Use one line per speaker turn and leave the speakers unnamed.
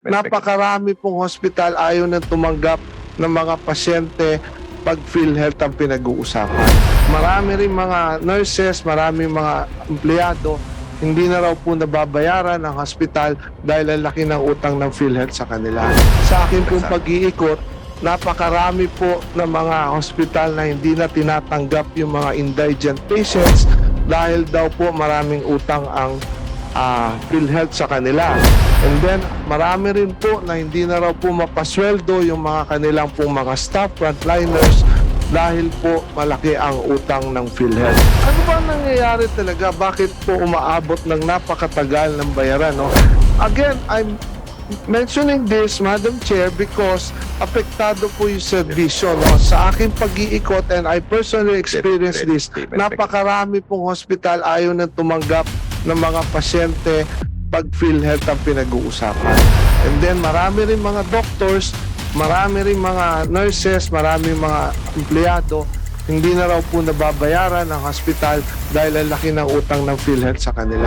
Napakarami pong hospital ayaw na tumanggap ng mga pasyente pag PhilHealth ang pinag-uusapan. Marami rin mga nurses, marami mga empleyado, hindi na raw po nababayaran ng hospital dahil ang laki ng utang ng PhilHealth sa kanila. Sa akin pong pag-iikot, napakarami po ng mga hospital na hindi na tinatanggap yung mga indigent patients dahil daw po maraming utang ang ah, PhilHealth sa kanila. And then, marami rin po na hindi na raw po mapasweldo yung mga kanilang pong mga staff, frontliners, dahil po malaki ang utang ng PhilHealth. Ano ba nangyayari talaga? Bakit po umaabot ng napakatagal ng bayaran? No? Again, I'm mentioning this, Madam Chair, because apektado po yung serbisyo. No? Sa aking pag-iikot, and I personally experienced this, napakarami pong hospital ayaw na tumanggap ng mga pasyente pag PhilHealth ang pinag-uusapan. And then marami rin mga doctors, marami rin mga nurses, marami mga empleyado, hindi na raw po nababayaran ng hospital dahil ang laki ng utang ng PhilHealth sa kanila.